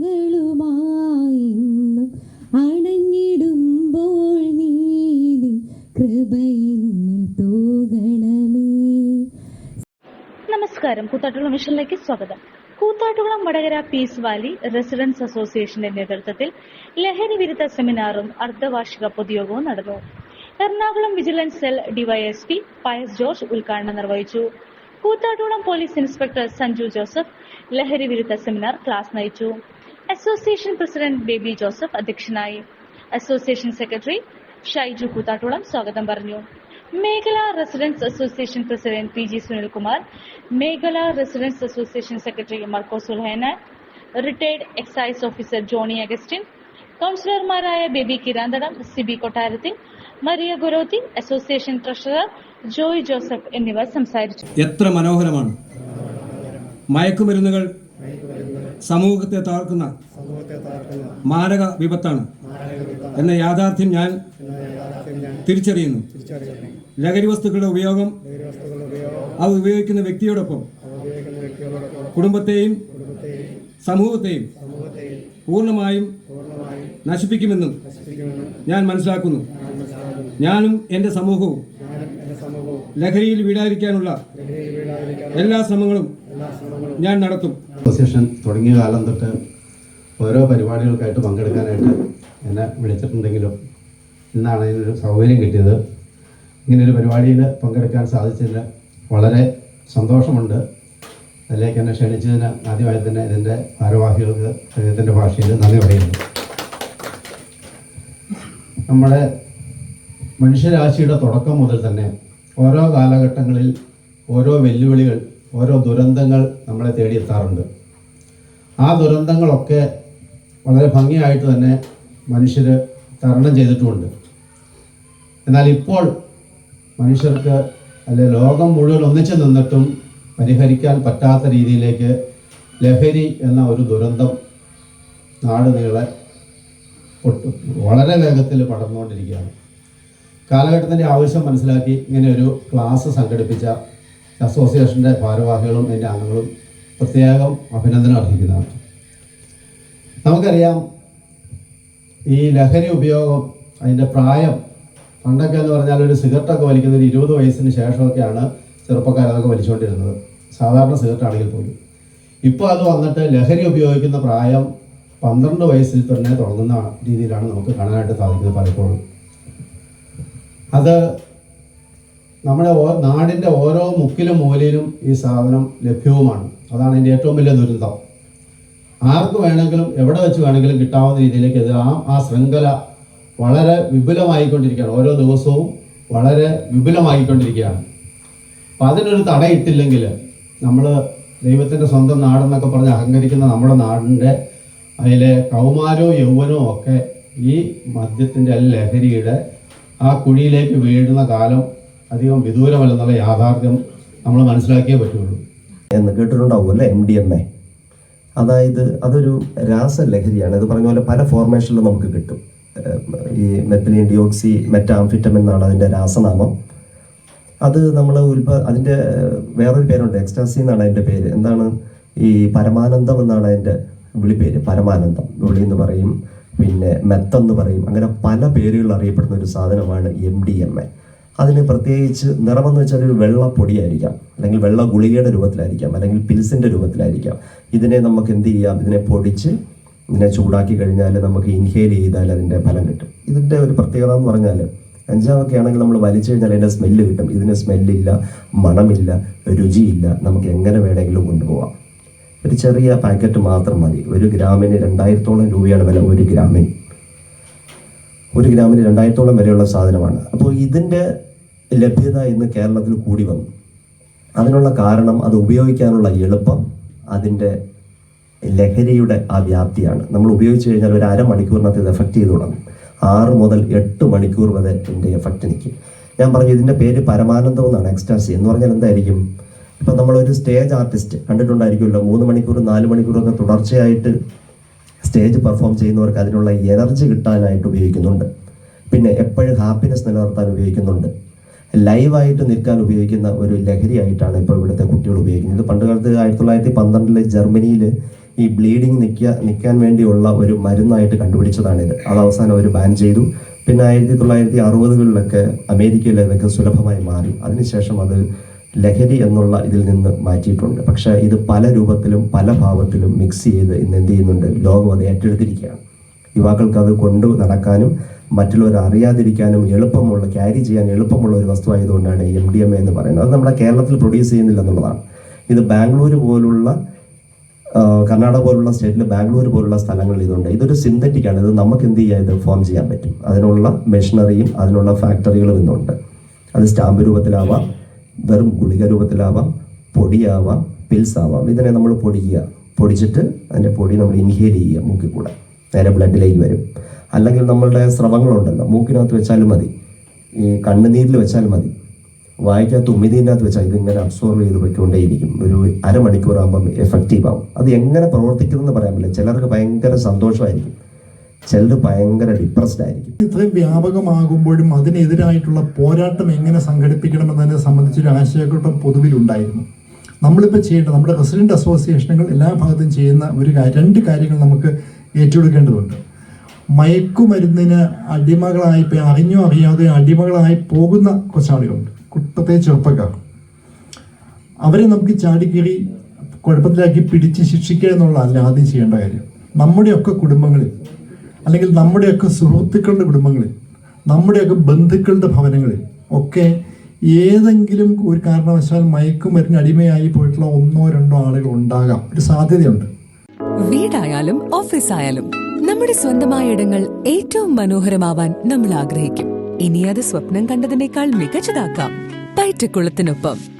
അണഞ്ഞിടുമ്പോൾ നമസ്കാരം. കൂത്താട്ടുള്ള മിഷനിലേക്ക് സ്വാഗതം. Koothattukulam Vadakara peace valley residents അസോസിയേഷന്റെ നേതൃത്വത്തിൽ ലഹരി വിരുദ്ധ സെമിനാറും അർദ്ധവാർഷിക പൊതുയോഗവും നടന്നു. Ernakulam vigilance cell DYSP Pius George ഉദ്ഘാടനം നിർവഹിച്ചു. Koothattukulam police inspector Sanju Joseph ലഹരി വിരുദ്ധ സെമിനാർ ക്ലാസ് നയിച്ചു. അസോസിയേഷൻ പ്രസിഡന്റ് ബേബി ജോസഫ് അധ്യക്ഷനായി അസോസിയേഷൻ സെക്രട്ടറി ഷൈജു കൂത്താട്ടുളം സ്വാഗതം പറഞ്ഞു. മേഖല residents association president P G Sunilkumar മേഖല റെസിഡൻസ് അസോസിയേഷൻ സെക്രട്ടറി മർക്കോ സുൽഹേന retired excise officer Johny Augustine കൌൺസിലർമാരായ baby Kiranthadam Sibi കൊട്ടാരത്തിൽ Maria ഗുരോത്തി association treasurer Joy Joseph എന്നിവർ സംസാരിച്ചു. എത്ര മനോഹരമാണ്. മയക്കുമരുന്നുകൾ സമൂഹത്തെ താർക്കുന്ന മാരക വിപത്താണ്. എന്ന യാഥാർത്ഥ്യം ഞാൻ തിരിച്ചറിയുന്നു. ലഹരി വസ്തുക്കളുടെ ഉപയോഗം അത് ഉപയോഗിക്കുന്ന വ്യക്തിയോടൊപ്പം കുടുംബത്തെയും സമൂഹത്തെയും പൂർണമായും നശിപ്പിക്കുമെന്നും ഞാൻ മനസ്സിലാക്കുന്നു. ഞാനും എന്റെ സമൂഹവും ലഹരിയിൽ വീടായിരിക്കാനുള്ള എല്ലാ ശ്രമങ്ങളും ഞാൻ നടത്തും. തുടങ്ങിയ കാലം തൊട്ട് ഓരോ പരിപാടികൾക്കായിട്ട് പങ്കെടുക്കാനായിട്ട് എന്നെ വിളിച്ചിട്ടുണ്ടെങ്കിലും ഇന്നാണ് അതിനൊരു സൗകര്യം കിട്ടിയത്. ഇങ്ങനൊരു പരിപാടിയിൽ പങ്കെടുക്കാൻ സാധിച്ചതിൽ വളരെ സന്തോഷമുണ്ട്. അതിലേക്ക് എന്നെ ക്ഷണിച്ചതിന് ആദ്യമായി തന്നെ ഇതിന്റെ ഭാരവാഹികൾക്ക് അദ്ദേഹത്തിന്റെ ഭാഷയിൽ നന്ദി പറയുന്നു. നമ്മുടെ മനുഷ്യരാശിയുടെ തുടക്കം മുതൽ തന്നെ ഓരോ കാലഘട്ടങ്ങളിൽ ഓരോ വെല്ലുവിളികൾ ഓരോ ദുരന്തങ്ങൾ നമ്മളെ തേടിയെത്താറുണ്ട്. ആ ദുരന്തങ്ങളൊക്കെ വളരെ ഭംഗിയായിട്ട് തന്നെ മനുഷ്യർ തരണം ചെയ്തിട്ടുമുണ്ട്. എന്നാൽ ഇപ്പോൾ മനുഷ്യർക്ക് അല്ലെ ലോകം മുഴുവൻ ഒന്നിച്ചു നിന്നിട്ടും പരിഹരിക്കാൻ പറ്റാത്ത രീതിയിലേക്ക് ലഹരി എന്ന ഒരു ദുരന്തം നാട് നീളെ ഒട്ടു വളരെ വേഗത്തിൽ പടർന്നുകൊണ്ടിരിക്കുകയാണ്. കാലഘട്ടത്തിന്റെ ആവശ്യം മനസ്സിലാക്കി ഇങ്ങനെ ഒരു ക്ലാസ് സംഘടിപ്പിച്ച അസോസിയേഷന്റെ ഭാരവാഹികളും എന്റെ അംഗങ്ങളും പ്രത്യേകം അഭിനന്ദനം അർഹിക്കുന്നതാണ്. നമുക്കറിയാം ഈ ലഹരി ഉപയോഗം അതിന്റെ പ്രായം പണ്ടൊക്കെ എന്ന് പറഞ്ഞാൽ ഒരു സിഗരറ്റൊക്കെ വലിക്കുന്ന ഒരു ഇരുപത് വയസ്സിന് ശേഷമൊക്കെയാണ് ചെറുപ്പക്കാർ അതൊക്കെ വലിച്ചുകൊണ്ടിരുന്നത്. സാധാരണ സിഗരറ്റ് ആണെങ്കിൽ പോലും. ഇപ്പോൾ അത് വന്നിട്ട് ലഹരി ഉപയോഗിക്കുന്ന പ്രായം പന്ത്രണ്ട് വയസ്സിൽ തന്നെ തുടങ്ങുന്ന രീതിയിലാണ് നമുക്ക് കാണാനായിട്ട് സാധിക്കുന്നത് പലപ്പോഴും. അത് നമ്മുടെ ഓ നാടിന്റെ ഓരോ മുക്കിലും മൂലയിലും ഈ സാധനം ലഭ്യവുമാണ്. അതാണ് അതിന്റെ ഏറ്റവും വലിയ ദുരന്തം. ആർക്ക് വേണമെങ്കിലും എവിടെ വെച്ച് വേണമെങ്കിലും കിട്ടാവുന്ന രീതിയിലേക്ക് ഇത് ആ ആ ശൃംഖല വളരെ വിപുലമായിക്കൊണ്ടിരിക്കുകയാണ്. ഓരോ ദിവസവും വളരെ വിപുലമായിക്കൊണ്ടിരിക്കുകയാണ്. അപ്പം അതിനൊരു തടയിട്ടില്ലെങ്കിൽ നമ്മൾ ദൈവത്തിന്റെ സ്വന്തം നാടെന്നൊക്കെ പറഞ്ഞ് അഹങ്കരിക്കുന്ന നമ്മുടെ നാടിന്റെ അതിലെ കൗമാരവും യൗവനവും ഒക്കെ ഈ മദ്യത്തിന്റെ ലഹരിയുടെ ആ കുഴിയിലേക്ക് വീഴുന്ന കാലം അധികം വിദൂരമല്ലെന്നുള്ള യാഥാർത്ഥ്യം നമ്മൾ മനസ്സിലാക്കിയേ പറ്റുള്ളൂ. എന്ന് കേട്ടിട്ടുണ്ടാവും അല്ലേ? എം ഡി എം എ അതായത് അതൊരു രാസലഹരിയാണ്. ഇത് പറഞ്ഞ പോലെ പല ഫോർമേഷനിലും നമുക്ക് കിട്ടും. ഈ മെത്തിലിൻ ഡിയോക്സി മെറ്റാംഫിറ്റമിൻ എന്നാണ് അതിന്റെ രാസനാമം. അത് നമ്മൾ ഉൽപ അതിന്റെ വേറൊരു പേരുണ്ട്. എക്സ്റ്റാസി എന്നാണ് അതിന്റെ പേര്. എന്താണ്? ഈ പരമാനന്ദം എന്നാണ് അതിന്റെ വിളിപ്പേര്. പരമാനന്ദം. വിളി എന്ന് പറയും. പിന്നെ മെത്തെന്ന് പറയും. അങ്ങനെ പല പേരുകളിൽ അറിയപ്പെടുന്ന ഒരു സാധനമാണ് എം ഡി എം എ അതിന് പ്രത്യേകിച്ച് നിറമെന്ന് വെച്ചാൽ ഒരു വെള്ള പൊടിയായിരിക്കാം അല്ലെങ്കിൽ വെള്ള ഗുളികയുടെ രൂപത്തിലായിരിക്കാം. അല്ലെങ്കിൽ പിൽസിന്റെ രൂപത്തിലായിരിക്കാം. ഇതിനെ നമുക്ക് എന്ത് ചെയ്യാം? ഇതിനെ പൊടിച്ച് ഇതിനെ ചൂടാക്കി കഴിഞ്ഞാൽ നമുക്ക് ഇൻഹെയിൽ ചെയ്താൽ അതിന്റെ ഫലം കിട്ടും. ഇതിന്റെ ഒരു പ്രത്യേകത എന്ന് പറഞ്ഞാൽ അഞ്ചാമൊക്കെ ആണെങ്കിൽ നമ്മൾ വലിച്ചു കഴിഞ്ഞാൽ അതിന്റെ സ്മെല്ല് കിട്ടും. ഇതിന് സ്മെല്ലില്ല മണമില്ല രുചിയില്ല. നമുക്ക് എങ്ങനെ വേണമെങ്കിലും കൊണ്ടുപോകാം ഒരു ചെറിയ പാക്കറ്റ് മാത്രം മതി. ഒരു ഗ്രാമിന് രണ്ടായിരത്തോളം രൂപയാണ് വില. ഒരു ഗ്രാമിന്. ഒരു ഗ്രാമിന് രണ്ടായിരത്തോളം വരെയുള്ള സാധനമാണ്. അപ്പോൾ ഇതിന്റെ ലഭ്യത ഇന്ന് കേരളത്തിൽ കൂടി വന്നു. അതിനുള്ള കാരണം അത് ഉപയോഗിക്കാനുള്ള എളുപ്പം അതിന്റെ ലഹരിയുടെ ആ വ്യാപ്തിയാണ്. നമ്മൾ ഉപയോഗിച്ച് കഴിഞ്ഞാൽ ഒരു അരമണിക്കൂറിനകത്ത് ഇത് എഫക്റ്റ് ചെയ്ത് തുടങ്ങും. ആറ് മുതൽ എട്ട് മണിക്കൂർ വരെ ഇതിന്റെ എഫക്റ്റ് നിൽക്കും. ഞാൻ പറഞ്ഞു ഇതിന്റെ പേര് പരമാനന്ദം എന്നാണ് എക്സ്റ്റാസി എന്ന് പറഞ്ഞാൽ എന്തായിരിക്കും? ഇപ്പം നമ്മളൊരു സ്റ്റേജ് ആർട്ടിസ്റ്റ് കണ്ടിട്ടുണ്ടായിരിക്കുമല്ലോ. മൂന്ന് മണിക്കൂർ നാല് മണിക്കൂറൊക്കെ തുടർച്ചയായിട്ട് സ്റ്റേജ് പെർഫോം ചെയ്യുന്നവർക്ക് അതിനുള്ള എനർജി കിട്ടാനായിട്ട് ഉപയോഗിക്കുന്നുണ്ട്. പിന്നെ എപ്പോഴും ഹാപ്പിനെസ് നിലനിർത്താൻ ഉപയോഗിക്കുന്നുണ്ട്. ലൈവായിട്ട് നിൽക്കാൻ ഉപയോഗിക്കുന്ന ഒരു ലഹരിയായിട്ടാണ് ഇപ്പോൾ ഇവിടുത്തെ കുട്ടികൾ ഉപയോഗിക്കുന്നത്. പണ്ട് കാലത്ത് ആയിരത്തി തൊള്ളായിരത്തി പന്ത്രണ്ടിൽ ജർമ്മനിയിൽ ഈ ബ്ലീഡിങ് നിൽക്കുക നിൽക്കാൻ വേണ്ടിയുള്ള ഒരു മരുന്നായിട്ട് കണ്ടുപിടിച്ചതാണിത്. അത് അവസാനം അവർ ബാൻ ചെയ്തു. പിന്നെ ആയിരത്തി തൊള്ളായിരത്തി അറുപതുകളിലൊക്കെ അമേരിക്കയിൽ ഇതൊക്കെ സുലഭമായി മാറി. അതിനുശേഷം അത് ലഹരി എന്നുള്ള ഇതിൽ നിന്ന് മാറ്റിയിട്ടുണ്ട്. പക്ഷേ ഇത് പല രൂപത്തിലും പല ഭാവത്തിലും മിക്സ് ചെയ്ത് ഇന്ന് എന്ത് ചെയ്യുന്നുണ്ട്? ലോകം അത് ഏറ്റെടുത്തിരിക്കുകയാണ്. യുവാക്കൾക്ക് അത് കൊണ്ടു നടക്കാനും മറ്റുള്ളവർ അറിയാതിരിക്കാനും എളുപ്പമുള്ള ക്യാരി ചെയ്യാൻ എളുപ്പമുള്ള ഒരു വസ്തുവായതുകൊണ്ടാണ് എം ഡി എം എ എന്ന് പറയുന്നത്. അത് നമ്മുടെ കേരളത്തിൽ പ്രൊഡ്യൂസ് ചെയ്യുന്നില്ല എന്നുള്ളതാണ്. ഇത് ബാംഗ്ലൂർ പോലുള്ള കർണാടക പോലുള്ള സ്റ്റേറ്റിൽ ബാംഗ്ലൂർ പോലുള്ള സ്ഥലങ്ങളിൽ ഇതുണ്ട്. ഇതൊരു സിന്തറ്റിക് ആണ്. ഇത് നമുക്ക് എന്ത് ചെയ്യാൻ ഇത് ഫോം ചെയ്യാൻ പറ്റും. അതിനുള്ള മെഷീനറിയും അതിനുള്ള ഫാക്ടറികളും ഇന്നുണ്ട്. അത് സ്റ്റാമ്പ് രൂപത്തിലാവാം. വെറും ഗുളിക രൂപത്തിലാവാം പൊടിയാവാം പിൽസ് ആവാം ഇതിനെ നമ്മൾ പൊടിക്കുക പൊടിച്ചിട്ട് അതിന്റെ പൊടി നമ്മൾ ഇൻഹേൽ ചെയ്യുക മൂക്കിൽ കൂടെ നേരെ ബ്ലഡിലേക്ക് വരും. അല്ലെങ്കിൽ നമ്മളുടെ സ്രവങ്ങളുണ്ടല്ലോ മൂക്കിനകത്ത് വെച്ചാലും മതി. ഈ കണ്ണുനീരിൽ വെച്ചാലും മതി. വായിക്കകത്ത് അകത്ത് വെച്ചാൽ ഇതിങ്ങനെ അബ്സോർവ് ചെയ്ത് പോയിക്കൊണ്ടേയിരിക്കും. ഒരു അരമണിക്കൂറാകുമ്പം എഫക്റ്റീവ് ആവും. അത് എങ്ങനെ പ്രവർത്തിക്കുന്നതെന്ന് പറയാൻ പറ്റില്ല. ചിലർക്ക് ഭയങ്കര സന്തോഷമായിരിക്കും. ചിലർ ഭയങ്കര ഡിപ്രസ്ഡ് ആയിരിക്കും. ഇത്രയും വ്യാപകമാകുമ്പോഴും അതിനെതിരായിട്ടുള്ള പോരാട്ടം എങ്ങനെ സംഘടിപ്പിക്കണമെന്നതിനെ സംബന്ധിച്ചൊരു ആശയക്കൂട്ടം പൊതുവിലുണ്ടായിരുന്നു. നമ്മളിപ്പോൾ ചെയ്യേണ്ട നമ്മുടെ റെസിഡന്റ് അസോസിയേഷനുകൾ എല്ലാ ഭാഗത്തും ചെയ്യുന്ന ഒരു രണ്ട് കാര്യങ്ങൾ നമുക്ക് ഏറ്റെടുക്കേണ്ടതുണ്ട്. മയക്കുമരുന്നിന് അടിമകളായി അറിഞ്ഞോ അറിയാതെ അടിമകളായി പോകുന്ന കുറച്ചാളുകളുണ്ട് കുട്ടത്തെ ചെറുപ്പക്കാർ. അവരെ നമുക്ക് ചാടിക്കേറി കുഴപ്പത്തിലാക്കി പിടിച്ച് ശിക്ഷിക്കുക എന്നുള്ളതല്ല ആദ്യം ചെയ്യേണ്ട കാര്യം. നമ്മുടെയൊക്കെ കുടുംബങ്ങളിൽ അല്ലെങ്കിൽ നമ്മുടെയൊക്കെ സുഹൃത്തുക്കളുടെ കുടുംബങ്ങളിൽ നമ്മുടെയൊക്കെ ബന്ധുക്കളുടെ ഭവനങ്ങളിൽ ഒക്കെ ഏതെങ്കിലും ഒരു കാരണവശാൽ മയക്കുമരുന്ന് അടിമയായി പോയിട്ടുള്ള ഒന്നോ രണ്ടോ ആളുകൾ ഉണ്ടാകാം. ഒരു സാധ്യതയുണ്ട്. വീടായാലും ഓഫീസായാലും നമ്മുടെ സ്വന്തമായ ഇടങ്ങൾ ഏറ്റവും മനോഹരമാവാൻ നമ്മൾ ആഗ്രഹിക്കും. ഇനി അത് സ്വപ്നം കണ്ടതിനേക്കാൾ മികച്ചതാക്കാം. പയറ്റക്കുളത്തിനൊപ്പം